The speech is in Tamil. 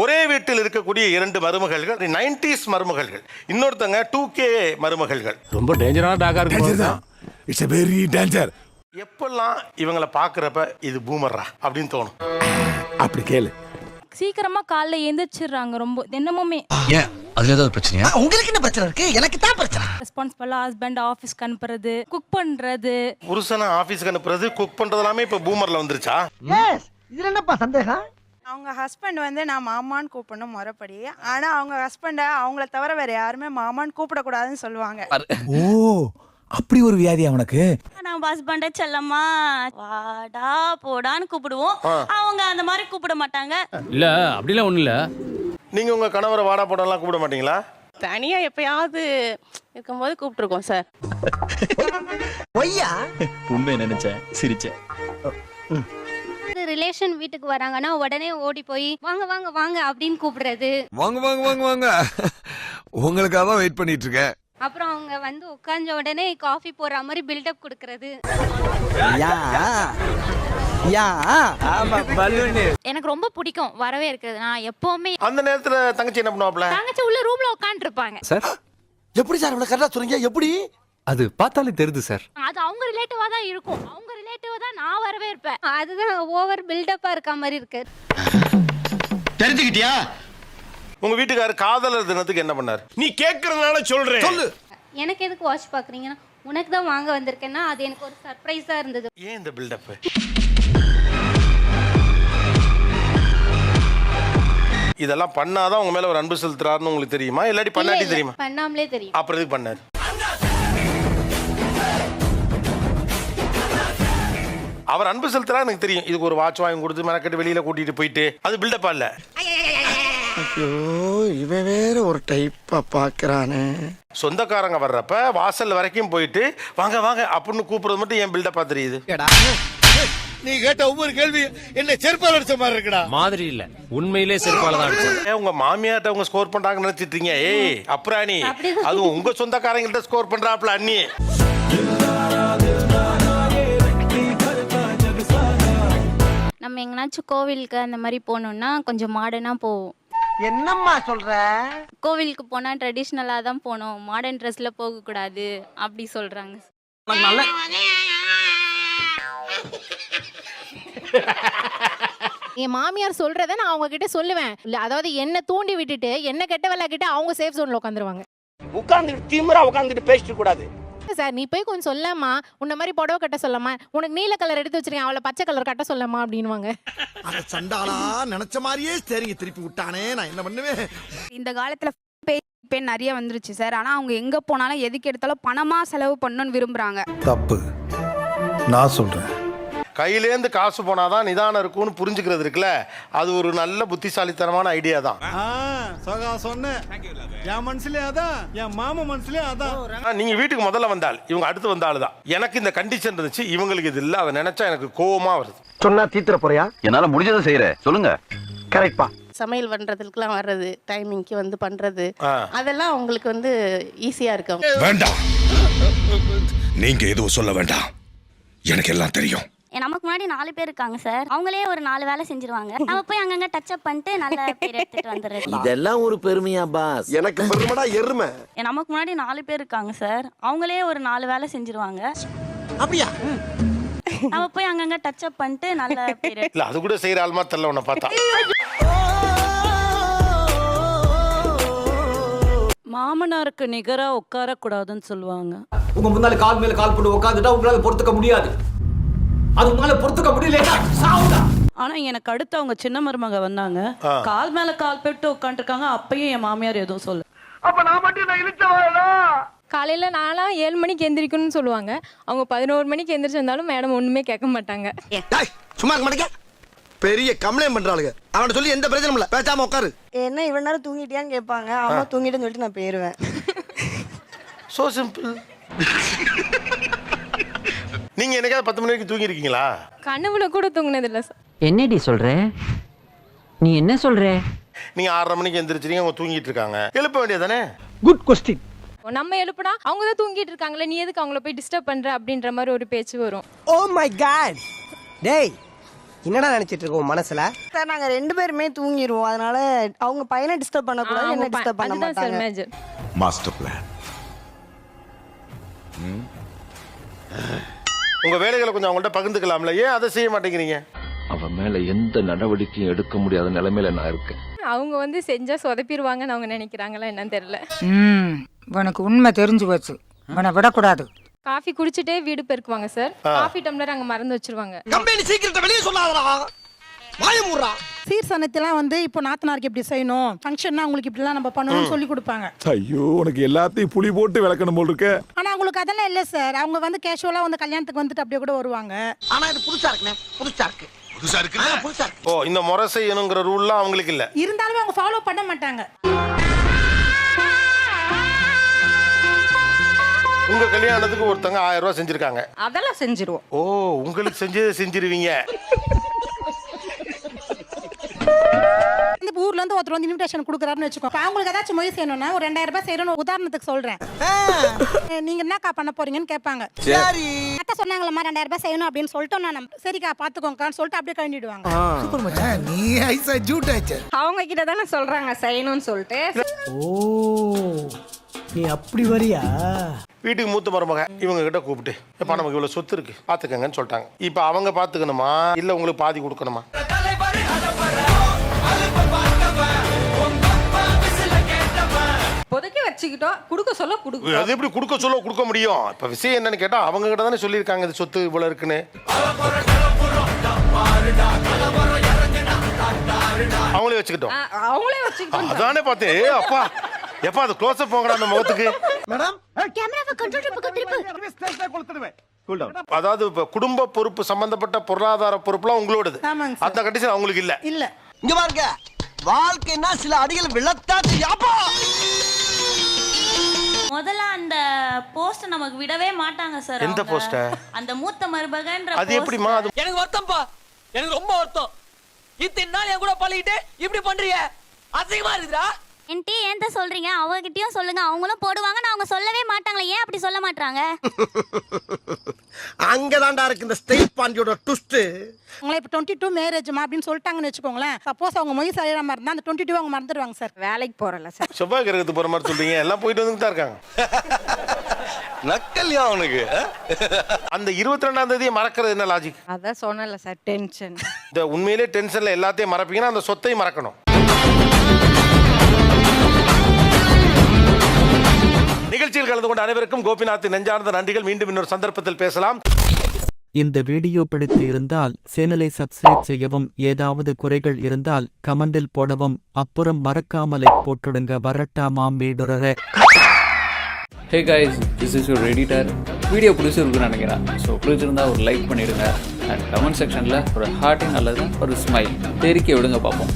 ஒரே வீட்டில் இருக்கக்கூடிய இரண்டு மருமகள்கள் நைன்டிஸ் மருமகள்கள். இன்னொருத்தங்க டூ கே மருமகள்கள். ரொம்ப டேஞ்சரான டாக்கா டேஞ்சர் இருக்கு தான். இட்ஸ் வெரி டேஞ்சர் எப்பெல்லாம் இவங்களை பார்க்குறப்ப இது பூமர்ரா அப்படின்னு தோணும்? அப்படி கேளு. சீக்கிரமா காலைல எந்திரிச்சிடுறாங்க ரொம்ப தினமுமே. ஏன்? அதுல ஏதாவது பிரச்சனையா? உங்களுக்கு என்ன பிரச்சனை இருக்கு? எனக்கு தான் பிரச்சனை. ரெஸ்பான்சிபிளா ஹஸ்பண்ட் ஆஃபீஸ்க்கு அனுப்புறது குக் பண்றது. புருஷனை ஆஃபீஸ்க்கு அனுப்புறது குக் பண்ணுறது எல்லாமே இப்போ பூமரில் வந்துருச்சா? இதுல என்னப்பா சந்தேகம்? அவங்க ஹஸ்பண்ட் வந்து நான் மாமான்னு கூப்பிடணும் முறைப்படி. ஆனா அவங்க ஹஸ்பண்டை அவங்கள தவிர வேற யாருமே மாமான்னு கூப்பிடக்கூடாதுன்னு சொல்லுவாங்க. ஓ அப்படி ஒரு வியாதியா உனக்கு? நம்ம ஹஸ்பண்ட செல்லம்மா வாடா போடான்னு கூப்பிடுவோம். அவங்க அந்த மாதிரி கூப்பிட மாட்டாங்க. இல்ல அப்படிலாம் ஒண்ணு இல்ல. நீங்கள் உங்கள் கணவரை வாடா போடலாம் கூப்பிட மாட்டீங்களா? தனியா எப்பயாவது இருக்கும்போது கூப்பிட்டுருக்கோம் சார். ஒய்யா உண்மையை நினைச்சேன் சிரிச்சேன். ரிலேஷன் வீட்டுக்கு வராங்கன்னா உடனே ஓடி போய் வாங்க வாங்க வாங்க அப்படின்னு கூப்பிடுறது. வாங்க வாங்க வாங்க வாங்க. உங்களுக்காக தான் வெயிட் பண்ணிட்டு இருக்கேன். அப்புறம் அவங்க வந்து உட்கார்ந்த உடனே காஃபி போடுற மாதிரி பில்டப் கொடுக்கறது. யா. யா. எனக்கு ரொம்ப பிடிக்கும் வரவே இருக்குது நான் எப்பவுமே அந்த நேரத்தில் தங்கச்சி என்ன பண்ணுவாப்ல தங்கச்சி உள்ள ரூம்ல உட்காந்துட்டு இருப்பாங்க சார்? எப்படி சார் இவ்வளவு கரெக்டா சொல்றீங்க எப்படி? அது பார்த்தாலே தெரியுது சார். அது அவங்க ரிலேட்டிவா தான் இருக்கும். ரிலேட்டிவா தான் நான் வரவே இருப்பேன் அதுதான் ஓவர் பில்டப்பா இருக்க மாதிரி இருக்கு. தெரிஞ்சுக்கிட்டியா? உங்கள் வீட்டுக்காரர் காதலர் தினத்துக்கு என்ன பண்ணார்? நீ கேக்குறதுனால சொல்றேன். சொல்லு. எனக்கு எதுக்கு வாட்ச் பாக்குறீங்கன்னா உனக்கு தான் வாங்க வந்திருக்கேன்னா அது எனக்கு ஒரு சர்ப்ரைஸா இருந்தது. ஏன் இந்த பில்டப்பு இதெல்லாம் பண்ணாதான் உங்க மேல ஒரு அன்பு செலுத்துறாருன்னு உங்களுக்கு தெரியுமா? இல்லாட்டி பண்ணாட்டி தெரியுமா? பண்ணாமலே தெரியும். அப்புறம் எதுக்கு பண்ணாரு? அவர் அன்பு செலுத்துறா எனக்கு தெரியும். இதுக்கு ஒரு வாட்ச் வாங்கி கொடுத்து மெனக்கட்டு வெளியில கூட்டிட்டு போயிட்டு அது பில்டப்பா இல்ல. ஐயோ இவன் வேற ஒரு டைப்பா பாக்குறானே. சொந்தக்காரங்க வர்றப்ப வாசல் வரைக்கும் போயிட்டு வாங்க வாங்க அப்படின்னு கூப்பிடுறது மட்டும் ஏன் பில்டப்பா தெரியுது? நீ கேட்ட ஒவ்வொரு கேள்வி என்ன செருப்பால் அடிச்ச மாதிரி இருக்குடா. மாதிரி இல்ல. உண்மையிலே செருப்பால தான் அடிச்சது ஏன் உங்க மாமியார்ட்ட அவங்க ஸ்கோர் பண்றாங்கன்னு நினைச்சிட்டு இருக்கீங்க. ஏய் அப்புறாணி. அதுவும் உங்க சொந்தக்காரங்கள்ட்ட ஸ்கோர் பண்றாப்ல அண்ணி. நம்ம எங்கனாச்சும் கோவிலுக்கு அந்த மாதிரி போகணும்னா கொஞ்சம் மாடர்னா போவோம். என்னம்மா சொல்ற? கோவிலுக்கு போனா ட்ரெடிஷ்னலா தான் போகணும். மாடர்ன் ட்ரெஸ்ல போக கூடாது அப்படி சொல்றாங்க. என் மாமியார் சொல்றத நான் அவங்க கிட்ட சொல்லுவேன். இல்ல அதாவது என்ன தூண்டி விட்டுட்டு என்ன கெட்ட வேலை கிட்ட அவங்க சேஃப் ஜோன்ல உட்காந்துருவாங்க. உட்கார்ந்துட்டு திமிரா உட்கார்ந்துட்டு பேசிட்டு கூடாது. சார்? நீ போய் கொஞ்சம் சொல்லாமா உன்ன மாதிரி புடவை கட்ட சொல்லாமா உனக்கு நீல கலர் எடுத்து வச்சிருக்கேன். அவளை பச்சை கலர் கட்ட சொல்லாமா அப்படின்னுவாங்க. அத சண்டாளா நினைச்ச மாதிரியே சரிங்க. திருப்பி விட்டானே நான் என்ன பண்ணுவேன்? இந்த காலத்துல பெண் நிறைய வந்துருச்சு சார். ஆனா அவங்க எங்க போனாலும் எதுக்கு எடுத்தாலும் பணமா செலவு பண்ணணும்னு விரும்புறாங்க. தப்பு. நான் சொல்றேன். கையிலேந்து காசு போனாதான் நிதானம் இருக்கும்னு புரிஞ்சுக்கிறது இருக்குல்ல. அது ஒரு நல்ல புத்திசாலித்தனமான ஐடியா தான். சகா சொன்னேன் என் மனசுலயே அதான் என் மாமா மனசுலயே அதான். நீங்க வீட்டுக்கு முதல்ல வந்தால் இவங்க அடுத்து வந்த ஆளு தான் எனக்கு இந்த கண்டிஷன் இருந்துச்சு. இவங்களுக்கு இது இல்ல. அதை நினைச்சா எனக்கு கோவமா வருது. சொன்னா தீத்துற போறியா? என்னால முடிஞ்சதை செய்யறேன் சொல்லுங்க. கரெக்ட்பா சமையல் பண்றதுக்குலாம் வர்றது டைமிங்க்கு வந்து பண்றது. அதெல்லாம் அவங்களுக்கு வந்து ஈஸியா இருக்கும். வேண்டாம். நீங்க எதுவும் சொல்ல வேண்டாம். எனக்கு எல்லாம் தெரியும். நமக்கு முன்னாடி நாலு பேர் இருக்காங்க சார். அவங்களே ஒரு நாலு வேலை செஞ்சிருவாங்க. நம்ம போய் அங்கங்க டச் அப் பண்ணிட்டு நல்ல பேர் எடுத்துட்டு வந்துடுறது. இதெல்லாம் ஒரு பெருமையா பாஸ்? எனக்கு பெருமைடா எருமை. நமக்கு முன்னாடி நாலு பேர் இருக்காங்க சார். அவங்களே ஒரு நாலு வேலை செஞ்சிருவாங்க. அப்படியா? நம்ம போய் அங்கங்க டச் அப் பண்ணிட்டு நல்ல பேர் இல்ல அது கூட செய்யற ஆள்மா தெரியல உன்னை பார்த்தா. மாமனாருக்கு நிகரா உட்கார கூடாதுன்னு சொல்லுவாங்க. உங்க முன்னால கால் மேல கால் போட்டு உட்காந்துட்டா உங்களால பொறுத்துக்க முடியாது. அது உங்களால பொறுத்துக்க முடியல சாவுடா. ஆனா எனக்கு அடுத்து அவங்க சின்ன மருமக வந்தாங்க. கால் மேல கால் போட்டு உட்காந்துருக்காங்க அப்பயும் என் மாமியார் எதுவும் சொல்ல அப்ப நான் மட்டும் நான் இழுச்சவாளா காலையில நான்லாம் ஏழு மணிக்கு எந்திரிக்கணும்னு சொல்லுவாங்க. அவங்க பதினோரு மணிக்கு எந்திரிச்சிருந்தாலும் மேடம் ஒண்ணுமே கேட்க மாட்டாங்க. சும்மா இருக்க மாட்டேங்க. பெரிய கம்ப்ளைண்ட் பண்றாளுங்க. அவன்கிட்ட சொல்லி எந்த பிரச்சனையும் இல்ல. பேசாம உட்காரு. என்ன இவ்வளவு நேரம் தூங்கிட்டியான்னு கேட்பாங்க. அம்மா தூங்கிட்டேன்னு சொல்லிட்டு நான் போயிருவேன். சோ சிம்பிள் நீங்க என்னைக்காவது பத்து மணி வரைக்கும் தூங்கி இருக்கீங்களா கனவுல கூட தூங்குனது இல்ல சார். என்னடி சொல்ற? நீ என்ன சொல்ற? நீங்க ஆறரை மணிக்கு எந்திரிச்சிருக்கீங்க அவங்க தூங்கிட்டு இருக்காங்க எழுப்ப வேண்டியதானே குட் கொஸ்டின் நம்ம எழுப்புனா அவங்க தான் தூங்கிட்டு இருக்காங்களே நீ எதுக்கு அவங்கள போய் டிஸ்டர்ப் பண்ற அப்படின்ற மாதிரி ஒரு பேச்சு வரும். ஓ மை காட் டேய் என்னடா நினைச்சிட்டு இருக்கோம் மனசுல? சார் நாங்க ரெண்டு பேருமே தூங்கிடுவோம் அதனால அவங்க பையனை டிஸ்டர்ப் பண்ணக்கூடாது என்ன டிஸ்டர்ப் பண்ண மாட்டாங்க. மாஸ்டர் பிளான் உங்க வேலைகளை கொஞ்சம் அவங்கள்ட்ட பகிர்ந்துக்கலாம்ல. ஏன் அதை செய்ய மாட்டேங்கிறீங்க? அவன் மேல எந்த நடவடிக்கையும் எடுக்க முடியாத நிலைமையில நான் இருக்கேன். அவங்க வந்து செஞ்சா சொதப்பிடுவாங்கன்னு அவங்க நினைக்கிறாங்களா என்னன்னு தெரியல. ம் உனக்கு உண்மை தெரிஞ்சு போச்சு. உன்னை விடக்கூடாது. காஃபி குடிச்சிட்டே வீடு பெருக்குவாங்க சார். காஃபி டம்ளர் அங்க மறந்து வச்சிருவாங்க. கம்பெனி சீக்கிரத்தை வெளியே சொல்லாதடா. வாய மூடுறா. சீர் சனத்தெல்லாம் வந்து இப்போ நாத்தனாருக்கு இப்படி செய்யணும்? ஃபங்க்ஷன்னா உங்களுக்கு இப்படிலாம் நம்ம பண்ணணும்னு சொல்லி கொடுப்பாங்க. ஐயோ உனக்கு எல்லாத்தையும் புளி போட்டு விளக்கணும் போல் இருக்க. ஆனா அவங்களுக்கு அதெல்லாம் இல்ல சார் அவங்க வந்து கேஷுவலா வந்து கல்யாணத்துக்கு வந்துட்டு அப்படியே கூட வருவாங்க. ஆனா இது புதுசா இருக்குண்ணே. புதுசா இருக்கு. புதுசா இருக்கு ஆ, புதுசா இருக்கு. ஓ இந்த முறை செய்யணுங்கிற ரூல்லாம் அவங்களுக்கு இல்ல. இருந்தாலுமே அவங்க ஃபாலோ பண்ண மாட்டாங்க. உங்க கல்யாணத்துக்கு ஒருத்தங்க ஆயிரம் ரூபாய் செஞ்சிருக்காங்க. அதெல்லாம் செஞ்சிருவோம். ஓ உங்களுக்கு செஞ்சதை செஞ்சிருவீங்க. இந்த ஊர்ல இருந்து ஒருத்தர் வந்து இன்விடேஷன் கொடுக்குறாருன்னு வச்சுக்கோ. இப்ப அவங்களுக்கு ஏதாச்சும் மொய் செய்யணும்னா ஒரு ரெண்டாயிரம் ரூபாய் செய்யணும் உதாரணத்துக்கு சொல்றேன். நீங்க என்னக்கா பண்ண போறீங்கன்னு கேட்பாங்க. சரி. அக்கா ரெண்டாயிரம் ரூபாய் செய்யணும் அப்படின்னு சொல்லிட்டோம் நான் சரிக்கா பாத்துக்கோங்கக்கான்னு சொல்லிட்டு அப்படியே கண்டிடுவாங்க நீ ஐசா ஜூட் ஆச்சு அவங்க கிட்ட தானே சொல்றாங்க செய்யணும்னு சொல்லிட்டு. ஓ நீ அப்படி வரியா? வீட்டுக்கு மூத்த மருமக இவங்க கிட்ட கூப்பிட்டு எப்பா நமக்கு இவ்வளவு சொத்து இருக்கு பாத்துக்கங்கன்னு சொல்லிட்டாங்க. இப்போ அவங்க பாத்துக்கணுமா? இல்ல உங்களுக்கு பாதி கொடுக்கணுமா? இப்போதைக்கு வச்சுக்கிட்டோம் கொடுக்க சொல்ல கொடுக்க. அது எப்படி கொடுக்க சொல்ல கொடுக்க முடியும்? இப்ப விஷயம் என்னன்னு கேட்டா அவங்க கிட்ட தானே சொல்லியிருக்காங்க இது சொத்து இவ்வளவு இருக்குன்னு. அவங்களே வச்சுக்கிட்டோம். அவங்களே வச்சுக்கிட்டோம். அதானே பார்த்தேன். ஏய் அப்பா எப்பா அது க்ளோஸ் அப் போங்கடா அந்த முகத்துக்கு. மேடம் கேமராவை கண்ட்ரோல் திருப்பு. அதாவது இப்ப குடும்ப பொறுப்பு சம்பந்தப்பட்ட பொருளாதார பொறுப்புலாம் உங்களோடது. அந்த கண்டிஷன் அவங்களுக்கு இல்ல. இல்ல. இங்க பாருங்க வாழ்க்கைன்னா சில அடிகள் விழத்தா செய்யாப்பா முதல்ல அந்த போஸ்ட் நமக்கு விடவே மாட்டாங்க சார் எந்த post-அ? அந்த மூத்த மருமகன்ற அது எப்படிமா அது எனக்கு வருத்தம்ப்பா எனக்கு ரொம்ப வருத்தம். இத்தனை நாள் என் கூட பழகிட்டு இப்படி பண்றீங்க? அசிங்கமா இருக்குதா என்கிட்ட ஏன்ட்ட சொல்றீங்க? அவகிட்டயும் சொல்லுங்க. அவங்களும் போடுவாங்கன்னு அவங்க சொல்லவே ஏன் அப்படி சொல்ல மாட்டாங்க அங்கதான்டா இருக்கு இந்த ஸ்டேட் பாண்டியோட ட்விஸ்ட் உங்களை இப்போ டுவெண்ட்டி டூ மேரேஜ்மா அப்படின்னு சொல்லிட்டாங்கன்னு வச்சுக்கோங்களேன். சப்போஸ் அவங்க மொய் சரியான மாதிரி இருந்தால் அந்த டுவெண்ட்டி டூ அவங்க மறந்துடுவாங்க சார். வேலைக்கு போறல சார். செவ்வாய் கிரகத்துக்கு போற மாதிரி சொல்றீங்க. எல்லாம் போயிட்டு வந்துட்டு தான் இருக்காங்க. நக்கல்யா அவனுக்கு அந்த இருபத்தி ரெண்டாம் தேதியை மறக்கிறது என்ன லாஜிக் அதான் சொன்னல சார் டென்ஷன் இந்த உண்மையிலே டென்ஷன்ல எல்லாத்தையும் மறப்பீங்கன்னா அந்த சொத்தையும் மறக்கணும். நிகழ்ச்சியில் கலந்து கொண்ட அனைவருக்கும் கோபிநாத் நெஞ்சார்ந்த நன்றிகள். மீண்டும் இன்னொரு சந்தர்ப்பத்தில் பேசலாம். இந்த வீடியோ பிடித்து இருந்தால் சேனலை சப்ஸ்கிரைப் செய்யவும் ஏதாவது குறைகள் இருந்தால் கமெண்டில் போடவும் அப்புறம் மறக்காமலை போட்டுடுங்க. வரட்டாமாம் வீடுறர. Hey guys this is your editor video பிடிச்சிருக்குன்னு நினைக்கிறேன். ஸோ பிடிச்சிருந்தா ஒரு லைக் பண்ணிடுங்க. அண்ட் கமெண்ட் செக்ஷனில் ஒரு ஹார்ட்டிங் அல்லது ஒரு ஸ்மைல் தெரிக்க விடுங்க பார்ப்போம்.